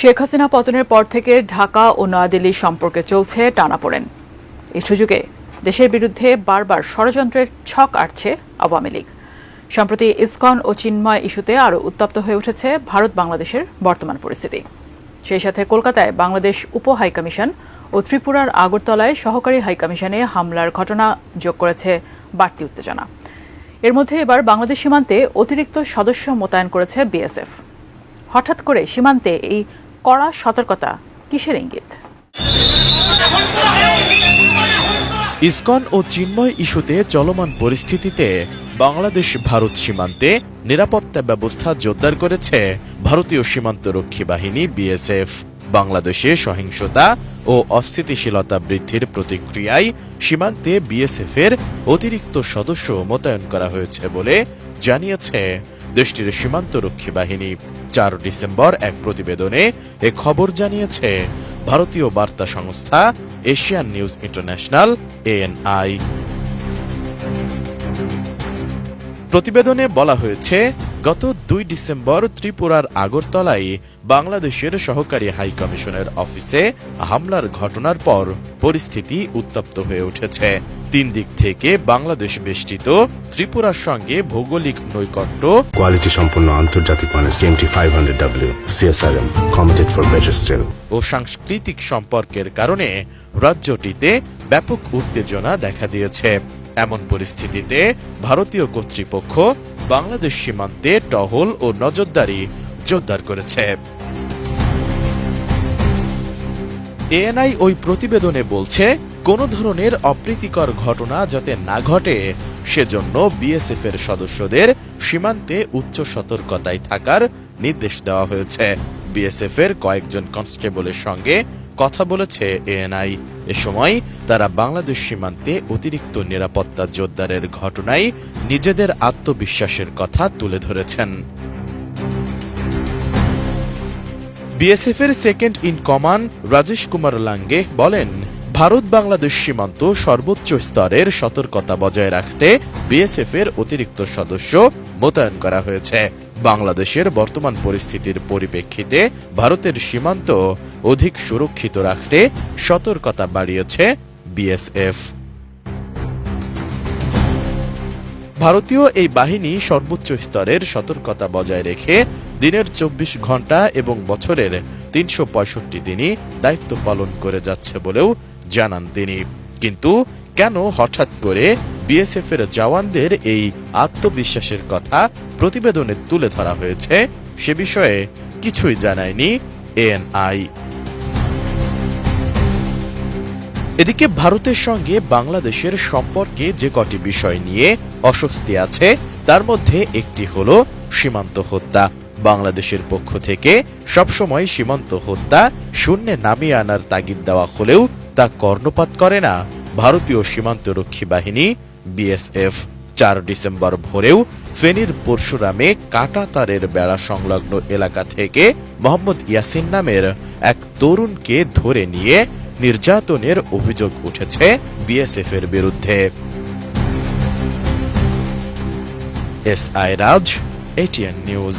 শেখ হাসিনা পতনের পর থেকে ঢাকা ও নয়াদিল্লির সম্পর্কে চলছে টানাপোড়েন। এই সুযোগে দেশের বিরুদ্ধে বারবার ষড়যন্ত্রের ছক আটছে আওয়ামী লীগ। সম্প্রতি ইসকন ও চিন্ময় ইস্যুতে আরও উত্তপ্ত হয়ে উঠেছে ভারত বাংলাদেশের বর্তমান পরিস্থিতি। সেই সাথে কলকাতায় বাংলাদেশ উপ হাইকমিশন ও ত্রিপুরার আগরতলায় সহকারী হাইকমিশনে হামলার ঘটনা যোগ করেছে বাড়তি উত্তেজনা। এর মধ্যে এবার বাংলাদেশ সীমান্তে অতিরিক্ত সদস্য মোতায়েন করেছে বিএসএফ। হঠাৎ করে সীমান্তে এই কড়া সতর্কতা, কিসের ইঙ্গিত? ইসকন ও চিন্ময় ইস্যুতে চলমান পরিস্থিতিতে বাংলাদেশ ভারত সীমান্তে নিরাপত্তা ব্যবস্থা জোরদার করেছে ভারতীয় সীমান্তরক্ষী বাহিনী বিএসএফ। বাংলাদেশে সহিংসতা ও অস্থিতিশীলতা বৃদ্ধির প্রতিক্রিয়ায় সীমান্তে বিএসএফ এর অতিরিক্ত সদস্য মোতায়েন করা হয়েছে বলে জানিয়েছে দেশটির সীমান্তরক্ষী বাহিনী। চার ডিসেম্বর এক প্রতিবেদনে এ খবর জানিয়েছে ভারতীয় বার্তা সংস্থা এশিয়ান নিউজ ইন্টারন্যাশনাল, এএনআই। প্রতিবেদনে বলা হয়েছে গত দুই ডিসেম্বর ত্রিপুরার আগরতলায় বাংলাদেশের সহকারী হাই কমিশনের অফিসে হামলার ঘটনার পর পরিস্থিতি উত্তপ্ত হয়ে উঠেছে। তিন দিক থেকে বাংলাদেশ বেষ্টিত ত্রিপুরার সঙ্গে ভৌগোলিক নৈকট্য কোয়ালিটি সম্পন্ন আন্তর্জাতিক মানের CMT five hundred W CSRM committed for better steel ও সাংস্কৃতিক সম্পর্কের কারণে রাজ্যটিতে ব্যাপক উত্তেজনা দেখা দিয়েছে। এমন পরিস্থিতিতে ভারতীয় কর্তৃপক্ষ বাংলাদেশ সীমান্তে টহল ও নজরদারি জোরদার করেছে। এএনআই ওই প্রতিবেদনে বলছে, কোন ধরনের অপ্রীতিকর ঘটনা যাতে না ঘটে, সেজন্য বিএসএফ এর সদস্যদের সীমান্তে উচ্চ সতর্কতায় থাকার নির্দেশ দেওয়া হয়েছে। বিএসএফ এর কয়েকজন কনস্টেবলের সঙ্গে কথা বলেছে এএনআই। এ সময় তারা বাংলাদেশ সীমান্তে অতিরিক্ত নিরাপত্তা জোরদারের ঘটনায় নিজেদের আত্মবিশ্বাসের কথা তুলে ধরেছেন। বিএসএফ এর second in command Rajesh Kumar Lange বলেন, ভারত বাংলাদেশ সীমান্ত সর্বোচ্চ স্তরের সতর্কতা বজায় রাখতে বিএসএফ এর অতিরিক্ত সদস্য মোতায়েন করা হয়েছে। বাংলাদেশের বর্তমান পরিস্থিতির পরিপ্রেক্ষিতে ভারতের সীমান্ত অধিক সুরক্ষিত রাখতে সতর্কতা বাড়িয়েছে বিএসএফ। ভারতীয় এই বাহিনী সর্বোচ্চ স্তরের সতর্কতা বজায় রেখে দিনের চব্বিশ ঘণ্টা এবং বছরের তিনশো পঁয়ষট্টি দিনই দায়িত্ব পালন করে যাচ্ছে বলেও জানান তিনি। কিন্তু কেন হঠাৎ করে বিএসএফ এর জওয়ানদের এই আত্মবিশ্বাসের কথা প্রতিবেদনে তুলে ধরা হয়েছে, সে বিষয়ে কিছুই জানায়নি এএনআই। এদিকে ভারতের সঙ্গে বাংলাদেশের সম্পর্কে যে কটি বিষয় নিয়ে অস্বস্তি আছে, তার মধ্যে একটি হল সীমান্ত হত্যা। বাংলাদেশের পক্ষ থেকে সবসময় সীমান্ত হত্যা শূন্যে নামিয়ে আনার তাগিদ দেওয়া হলেও তা কর্ণপাত করে না। ভারতীয় সীমান্তরক্ষী বাহিনী বিএসএফ চার ডিসেম্বর ভোরেও ফেনীর পরশুরামে কাটা তারের বেড়া সংলগ্ন এলাকা থেকে মোহাম্মদ ইয়াসিন নামের এক তরুণকে ধরে নিয়ে নির্যাতনের অভিযোগ উঠেছে বিএসএফ এর বিরুদ্ধে। S I Raj ATN news.